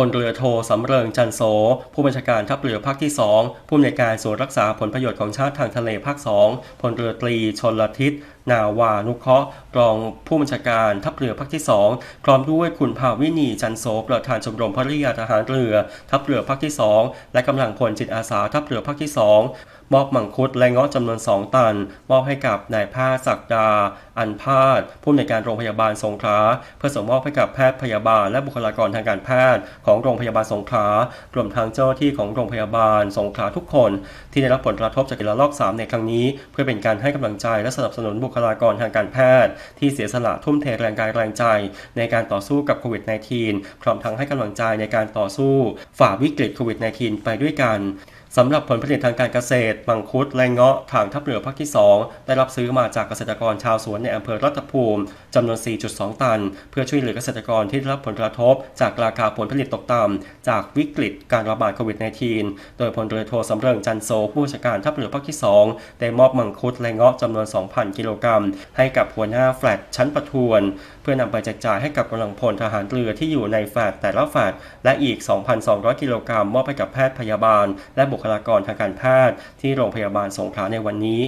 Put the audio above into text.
พลเรือโทสำเริงจันโส ผู้บัญชาการทัพเรือภาคที่ 2 ผู้อำนวยการส่วนรักษาผลประโยชน์ของชาติทางทะเลภาค 2 พลเรือตรีชนลทิศ นาวานุเคราะห์รองผู้บัญชาการทัพเรือภาคที่ 2 พร้อมด้วยคุณภาวินีจันโสประธานชมรมพริยาทหารเรือ ทัพเรือภาคที่ 2 และกำลังพลจิตอาสาทัพเรือภาคที่ 2 มอบมังคุดและเงาะจำนวน 2 ตัน มอบให้กับนายแพทย์ศักดา อันพาดผู้อำนวยการโรงพยาบาลสงขลาเพื่อส่งมอบให้กับแพทย์พยาบาลและบุคลากรทางการแพทย์ของโรงพยาบาลสงขลารวมทั้งเจ้าหน้าที่ของโรงพยาบาลสงขลาทุกคน ที่ได้รับผลกระทบจากกระลอก 3 ในครั้งนี้ เพื่อเป็นการให้กำลังใจและสนับสนุนบุคลากรทางการแพทย์ ที่เสียสละทุ่มเทแรงกายแรงใจ ในการต่อสู้กับโควิด -19 พร้อมทั้งให้กำลังใจในการต่อสู้ ฝ่าวิกฤตโควิด -19 ไปด้วยกันสำหรับผลผลิตทางการเกษตร มังคุด และเงาะทางทัพเรือภาคที่ 2 ได้รับซื้อมาจากเกษตรกรชาวสวนในอำเภอรัตภูมิจำนวน 4.2 ตัน เพื่อช่วยเหลือเกษตรกรที่ได้รับผลกระทบ จากราคาผลผลิตตกต่ำจากวิกฤตการระบาดโควิด -19 โดยพลเรือโทสำเริงจันโซผู้บัญชการทัพเรือภาคที่ 2 ได้มอบมังคุด และเงาะจำนวน 2,000 กิโลกรัม ให้กับหัวหน้าแฟลตชั้นประทวน เพื่อนำไปแจกจ่ายให้กับกำลังพลทหารเรือที่อยู่ในแฟลตแต่ละแฟลตและอีก 2,200 กิโลกรัมมอบให้กับแพทย์พยาบาล และบุคลากรทางการแพทย์ที่โรงพยาบาลสงขลาในวันนี้